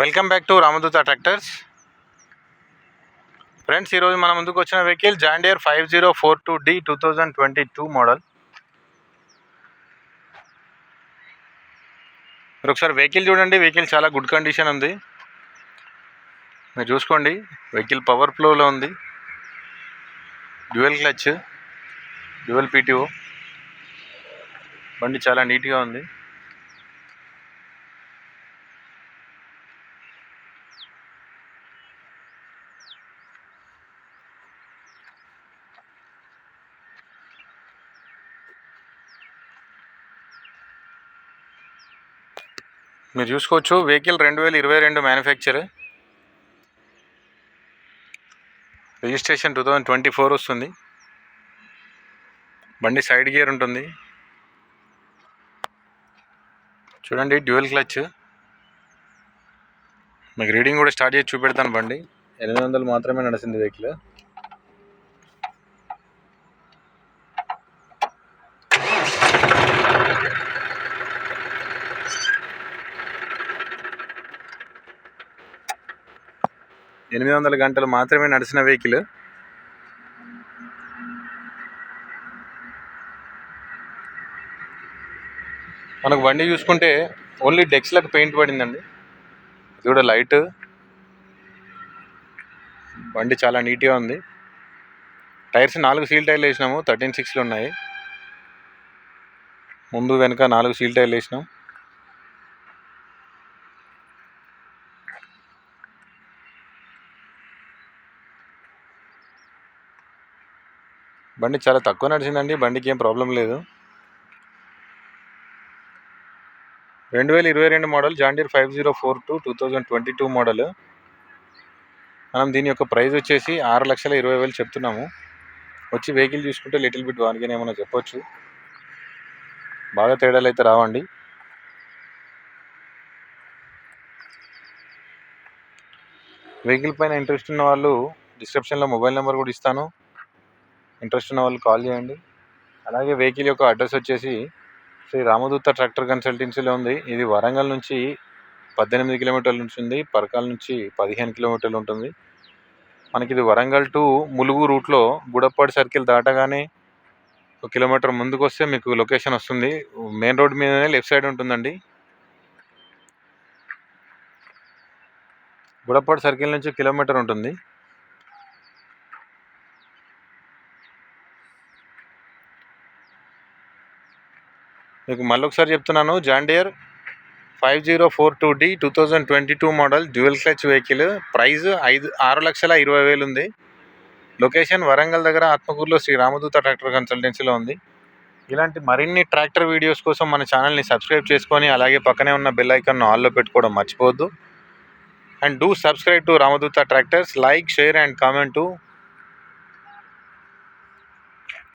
Welcome back to Ramadoota tractors. Friends ఈరోజు మన ముందుకు వచ్చిన vehicle John Deere five zero four two D two thousand twenty two model. మీరు ఒకసారి vehicle చూడండి వెహికల్ చాలా గుడ్ కండిషన్ ఉంది. మీరు చూసుకోండి వెహికల్ పవర్ ఫ్లోలో ఉంది. Dual clutch dual PTO. బండి చాలా నీట్గా ఉంది. మీరు చూసుకోవచ్చు వెహికల్ రెండు వేల ఇరవై రెండు manufacture registration two thousand twenty four వస్తుంది. బండి సైడ్ గేర్ ఉంటుంది. చూడండి డ్యూయల్ క్లచ్ మీకు రీడింగ్ కూడా స్టార్ట్ చేసి చూపెడతాను బండి. ఎనిమిది వందలు మాత్రమే నడిచింది వెహికల్ ఎనిమిది వందల గంటలు మాత్రమే నడిచిన వెహికల్. మనకు బండి చూసుకుంటే ఓన్లీ డెక్స్లకు పెయింట్ పడిందండి. ఇది కూడా లైట్. బండి చాలా నీట్గా ఉంది. టైర్స్ నాలుగు సీల్ టైర్లు వేసినాము థర్టీన్ సిక్స్లు ఉన్నాయి. ముందు వెనుక నాలుగు సీల్ టైర్లు వేసినాం. బండి చాలా తక్కువ నడిచిందండి బండికి ఏం ప్రాబ్లం లేదు. రెండు వేల ఇరవై రెండు model John Deere five zero four two two thousand twenty two model మనం దీని యొక్క ప్రైస్ వచ్చేసి ఆరు లక్షల ఇరవై వేలు చెప్తున్నాము. వచ్చి వెహికల్ చూసుకుంటే లిటిల్ బిట్ వానికని ఏమైనా చెప్పొచ్చు. బాగా తేడాలు అయితే రావండి. వెహికల్ పైన ఇంట్రెస్ట్ ఉన్న వాళ్ళు డిస్క్రిప్షన్లో మొబైల్ నెంబర్ కూడా ఇస్తాను. ఇంట్రెస్ట్ ఉన్న వాళ్ళు కాల్ చేయండి. అలాగే వెహికల్ యొక్క అడ్రస్ వచ్చేసి శ్రీ రామదూత ట్రాక్టర్ కన్సల్టెన్సీలో ఉంది. ఇది వరంగల్ నుంచి పద్దెనిమిది కిలోమీటర్ల నుంచి ఉంది. పరకాల నుంచి పదిహేను కిలోమీటర్లు ఉంటుంది. మనకి ఇది వరంగల్ టు ములుగు రూట్లో గుడప్పాడు సర్కిల్ దాటగానే ఒక కిలోమీటర్ ముందుకు వస్తే మీకు లొకేషన్ వస్తుంది. మెయిన్ రోడ్ మీదనే లెఫ్ట్ సైడ్ ఉంటుందండి. గుడప్పాడు సర్కిల్ నుంచి కిలోమీటర్ ఉంటుంది. మీకు మళ్ళీ ఒకసారి చెప్తున్నాను John Deere five zero four two D two thousand twenty two model dual clutch vehicle. Price ఐదు ఆరు లక్షల ఇరవై వేలు ఉంది. లొకేషన్ వరంగల్ దగ్గర ఆత్మకూరులో శ్రీ రామదూత ట్రాక్టర్ కన్సల్టెన్సీలో ఉంది. ఇలాంటి మరిన్ని ట్రాక్టర్ వీడియోస్ కోసం మన ఛానల్ని సబ్స్క్రైబ్ చేసుకొని అలాగే పక్కనే ఉన్న బెల్ ఐకాన్ను ఆల్లో పెట్టుకోవడం మర్చిపోవద్దు. And do subscribe to Ramadoota tractors like share and comment.